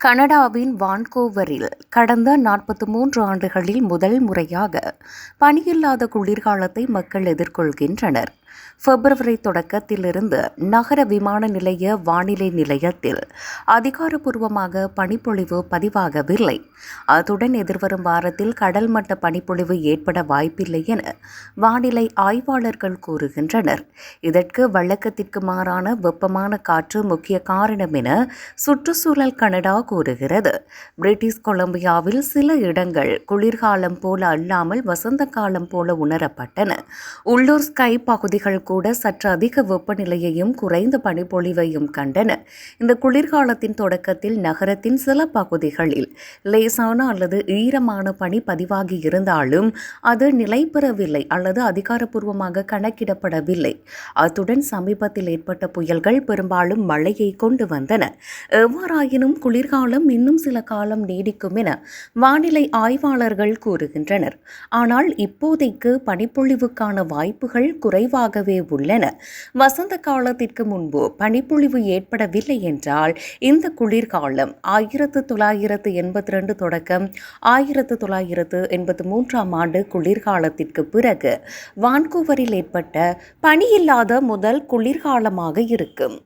கனடாவின் வான்கோவரில் கடந்த நாற்பத்தி மூன்று ஆண்டுகளில் முதல் முறையாக பனியில்லாத குளிர்காலத்தை மக்கள் எதிர்கொள்கின்றனர். பிப்ரவரி தொடக்கத்திலிருந்து நகர விமான நிலைய வானிலை நிலையத்தில் அதிகாரப்பூர்வமாக பனிப்பொழிவு பதிவாகவில்லை. அத்துடன் எதிர்வரும் வாரத்தில் கடல் மட்ட பனிப்பொழிவு ஏற்பட வாய்ப்பில்லை என வானிலை ஆய்வாளர்கள் கூறுகின்றனர். இதற்கு வழக்கத்திற்கு மாறான வெப்பமான காற்று முக்கிய காரணம் என சுற்றுச்சூழல் கனடா கூறுகிறது. பிரிட்டிஷ் கொலம்பியாவில் சில இடங்கள் குளிர்காலம் போல அல்லாமல் வசந்த காலம் போல உணரப்பட்டன. உள்ளூர் ஸ்கை பகுதிகள் கூட சற்று அதிக வெப்பநிலையையும் குறைந்த பனிப்பொழிவையும் கண்டன. இந்த குளிர்காலத்தின் தொடக்கத்தில் நகரத்தின் சில பகுதிகளில் லேசான அல்லது ஈரமான பனி பதிவாகி இருந்தாலும் அது நிலை பெறவில்லை அல்லது அதிகாரப்பூர்வமாக கணக்கிடப்படவில்லை. அத்துடன் சமீபத்தில் ஏற்பட்ட புயல்கள் பெரும்பாலும் மழையை கொண்டு வந்தன. எவ்வாறாயினும் குளிர்காலம் இன்னும் சில காலம் நீடிக்கும் என வானிலை ஆய்வாளர்கள் கூறுகின்றனர். ஆனால் இப்போதைக்கு பனிப்பொழிவுக்கான வாய்ப்புகள் குறைவாகவே உள்ளன. வசந்த காலத்திற்கு முன்பு பனிப்பொழிவு ஏற்படவில்லை என்றால் இந்த குளிர்காலம் ஆயிரத்து தொள்ளாயிரத்து எண்பத்தி ரெண்டு தொடக்கம் ஆயிரத்து தொள்ளாயிரத்து எண்பத்தி மூன்றாம் ஆண்டு குளிர்காலத்திற்கு பிறகு வான்கூவரில் ஏற்பட்ட பனியில்லாத முதல் குளிர்காலமாக இருக்கும்.